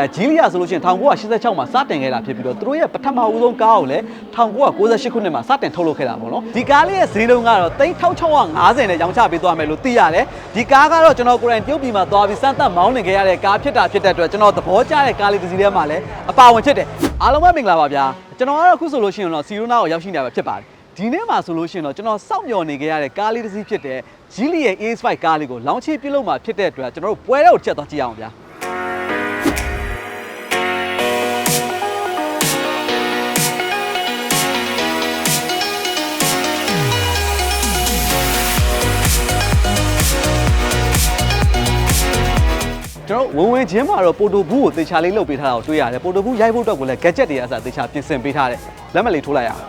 အဲဂျီလီယာဆိုလို့ရှိရင်1986မှာစတင်ခဲ့တာဖြစ်ပြီးတော့သူတို့ရဲ့ပထမဦးဆုံးကားကိုလည်း1998ခုနှစ်မှာစတင်ထုတ်လုပ်ခဲ့တာပေါ့နော်ဒီကားလေးရဲ့ဈေးနှုန်းကတော့3650နဲ့ရောင်းချပေးသွားမယ်လို့သိရတယ်ဒီကားကတော့ကျွန်တော်ကိုယ်တိုင်ပြုတ်ပြီးမှသွားပြီးစမ်းသပ်မောင်းနေခဲ့ရတဲ့ကားဖြစ်တာဖြစ်တဲ့အတွက်ကျွန်တော်သဘောကျတဲ့ကားလေးတစ်စီးထဲမှာလည်းအပါဝင်ဖြစ်တယ်အားလုံးပဲမင်္ဂလာပါဗျာကျွန်တော်ကတော့အခုဆိုလို့ရှိရင်တော့စီရိုနာကိုရောက်ရှိနေတာပဲဖြစ်ပါတယ်ဒီနေ့မှာဆိုလို့ရှိရင်တော့ကျွန်တော်စောင့်မျှော်နေခဲ့ရတဲ့ကားလေးတစ်စီးဖြစ်တဲ့ Geely ရဲ့ AS5 ကားလေးကိုလောင်းချပြုတ်လို့မှာဖြစ်တဲ့အတွက်ကျွန်တော်တို့ပွဲတဲ့ကိုချက်သွားကြည့်အောင်ဗျာ ကျွန်တော်ဝင်ဝင်ချင်းမှာတော့ပိုတိုဘူးကိုသေချာလေးလုပ်ပေးထားတာကိုတွေ့ရတယ်ပိုတိုဘူးရိုက်ဖို့အတွက်ကိုလည်း gadget တွေအစားသေချာပြင်ဆင်ပေးထားတယ်လက်မှတ်လေးထိုးလိုက်ရအောင်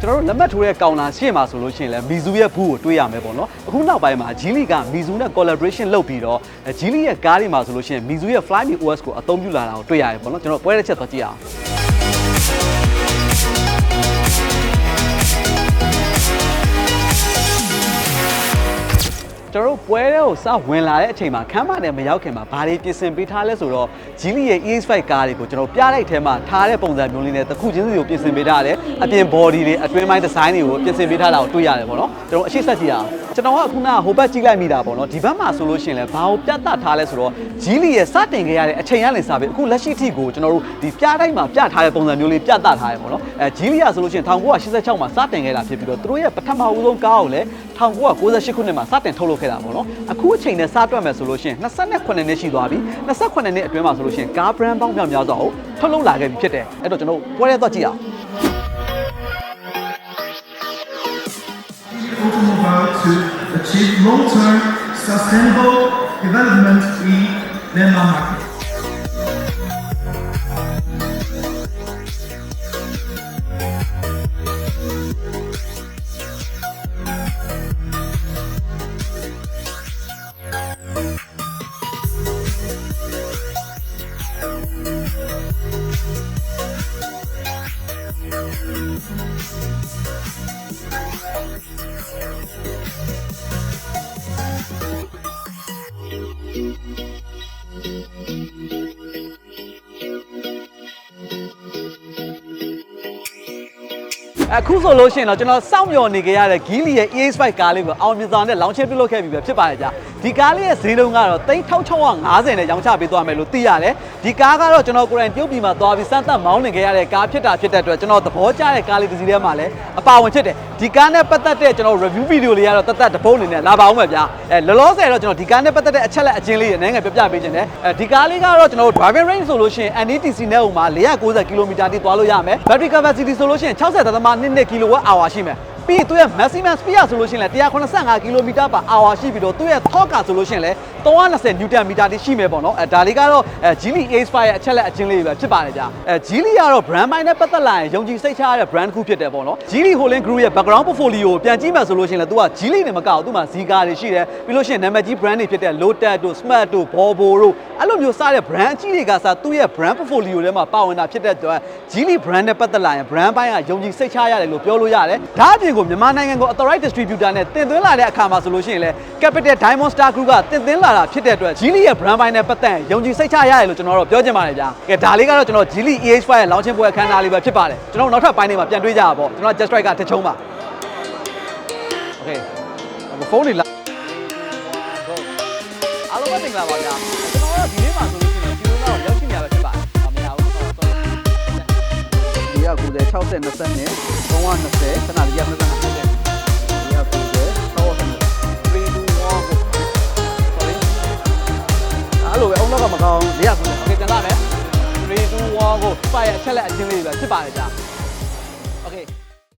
ကျွန်တော်တို့လက်မှတ်ထိုးတဲ့ကောင်လာရှေ့မှာဆိုလို့ရှိရင်လည်းမီဇူရဲ့ဘူးကိုတွေ့ရမယ်ပေါ့နော်အခုနောက်ပိုင်းမှာဂျီလီကမီဇူနဲ့ collaboration လုပ်ပြီးတော့ဂျီလီရဲ့ကားတွေမှာဆိုလို့ရှိရင်မီဇူရဲ့ Fly Me OS ကိုအသုံးပြုလာတာကိုတွေ့ရတယ်ပေါ့နော်ကျွန်တော်ပွဲတစ်ချက်သွားကြည့်အောင် ကျွန်တော်တို့ပွဲတဲ့ကိုစဝင်လာတဲ့အချိန်မှာခမ်းမနဲ့မရောက်ခင်မှာဘာတွေပြင်ဆင်ပေးထားလဲဆိုတော့ Geely ရဲ့ EX5 ကားတွေကိုကျွန်တော်ပြလိုက်ထဲမှာထားတဲ့ပုံစံမျိုးလေးနဲ့တစ်ခုချင်းစီကိုပြင်ဆင်ပေးထားတယ်အပြင် body တွေအတွင်းပိုင်း design တွေကိုပြင်ဆင်ပေးထားတာကိုတွေ့ရတယ်ပေါ့နော်ကျွန်တော်အရှိတ်ဆက်ကြည့်ရအောင်ကျွန်တော်ကခုနကဟိုဘက်ကြည့်လိုက်မိတာပေါ့နော်ဒီဘက်မှာဆိုလို့ရှိရင်လည်းဘာကိုပြတ်သားထားလဲဆိုတော့ Geely ရဲ့စတင်ခဲ့ရတဲ့အချိန်ကနေစပြီးအခုလက်ရှိထိကိုကျွန်တော်တို့ဒီပြတိုင်းမှာပြထားတဲ့ပုံစံမျိုးလေးပြတ်သားထားရပေါ့နော်အဲ Geely ကဆိုလို့ရှိရင်1986မှာစတင်ခဲ့တာဖြစ်ပြီးတော့သူတို့ရဲ့ပထမဦးဆုံးကားကိုလည်း 1998ခုနှစ်မှာစတင်ထုတ်လုပ်ခဲ့တာပေါ့နော်အခုအချိန်နဲ့စတွက်မယ်ဆိုလို့ရှိရင်28နှစ်ရှိသွားပြီ28နှစ်အတွင်းမှာဆိုလို့ရှိရင်ကား brand ပေါင်းများများစွာကိုထုတ်လုပ်လာခဲ့ပြီဖြစ်တယ်အဲ့တော့ကျွန်တော်ပွဲရဲတော့ကြည့်အောင် automobile to achieve long-term sustainable development in Myanmar market. ။ Thank you. အခုဆိုလို့ရှိရင်တော့ကျွန်တော်စောင့်မျှော်နေကြရတဲ့ Geely ရဲ့ EX5 ကားလေးကိုအောင်မြင်စွာနဲ့ launch ပြုလုပ်ခဲ့ပြီပဲဖြစ်ပါတယ်ကြာ။ဒီကားလေးရဲ့ဈေးနှုန်းကတော့3650နဲ့ရောင်းချပေးသွားမယ်လို့သိရတယ်။ဒီကားကတော့ကျွန်တော်ကိုယ်တိုင်ပြုတ်ပြီးမှသွားပြီးစမ်းသပ်မောင်းနေကြရတဲ့ကားဖြစ်တာဖြစ်တဲ့အတွက်ကျွန်တော်သဘောကျတဲ့ကားလေးတစ်စီးထဲမှာလည်းအပါဝင်ဖြစ်တယ်။ဒီကားနဲ့ပတ်သက်တဲ့ကျွန်တော် review video လေးကတော့တသက်တပုတ်အနေနဲ့လာပါအောင်ပဲဗျာ။အဲလောလောဆယ်တော့ကျွန်တော်ဒီကားနဲ့ပတ်သက်တဲ့အချက်လက်အချင်းလေးတွေအနေငယ်ပြပြပေးခြင်းတယ်။အဲဒီကားလေးကတော့ကျွန်တော် driving range ဆိုလို့ရှိရင် NETC နဲ့ဥမှာ490 km တိသွားလို့ရမယ်။ battery capacity ဆိုလို့ရှိရင်60.2 kWh ရှိမယ်။ပြီးရင်သူရဲ့ maximum speed ဆိုလို့ရှိရင်လည်း185 km/h ရှိပြီးတော့သူရဲ့ torque ဆိုလို့ရှိရင်လည်း320 Newton meter တိရှိမယ်ပေါ့နော်အဲဒါလေးကတော့အဲ Geely Ace5 ရဲ့အချက်လက်အချင်းလေးပဲဖြစ်ပါတယ်ကြာအဲ Geely ကတော့ brand ပိုင်းနဲ့ပတ်သက်လာရင်ယုံကြည်စိတ်ချရတဲ့ brand တစ်ခုဖြစ်တယ်ပေါ့နော် Geely Holding Group ရဲ့ background portfolio ကိုပြန်ကြည့်မှဆိုလို့ရှိရင်လည်းသူက Geely နဲ့မကောက်သူ့မှာ Zeekr တွေရှိတယ်ပြီးလို့ရှိရင်နာမည်ကြီး brand တွေဖြစ်တဲ့ Lotus တို့ Smart တို့ Volvo တို့အဲ့လိုမျိုးစားတဲ့ brand အကြီးတွေကစားသူ့ရဲ့ brand portfolio ထဲမှာပါဝင်တာဖြစ်တဲ့အတွက် Geely brand နဲ့ပတ်သက်လာရင် brand ပိုင်းကယုံကြည်စိတ်ချရတယ်လို့ပြောလို့ရတယ်ဒါအပြင်ကိုမြန်မာနိုင်ငံကို authorized distributor နဲ့တင်သွင်းလာတဲ့အခါမှာဆိုလို့ရှိရင်လည်း Capital Diamond Star Group ကတင်သွင်းလာတာဖြစ်တဲ့အတွက် Geely ရဲ့ brand ပိုင်းနဲ့ပတ်သက်ရင်ယုံကြည်စိတ်ချရတယ်လို့ကျွန်တော်တို့ပြောချင်ပါတယ်ဗျာကဲဒါလေးကတော့ကျွန်တော် Geely EH5 ရဲ့ launching ပွဲအခမ်းအနားလေးပဲဖြစ်ပါတယ်ကျွန်တော်တို့နောက်ထပ်ပိုင်းတွေမှာပြန်တွေ့ကြပါပေါ့ကျွန်တော် Just Strike ကတစ်ချုံးပါ Okay အခုဖုန်းတွေလာအားလုံးပဲတင်လာပါဗျာကျွန်တော်တို့ဒီနေ့မှာဆိုလို့ရှိရင်ဒီလိုတော့ရောက်ရှိနေရပဲဖြစ်ပါတယ်အမရဘူးတော့တော့ဒီက90 60 20နဲ့320ခဏလေးရမယ်ဗျာ အဲ့လိုပဲအုံနောက်ကမကောင်း490โอเคပြန်လာမယ်3 2 1ကို fire အချက်လက်အချင်းလေးပဲဖြစ်ပါတယ်ကြာ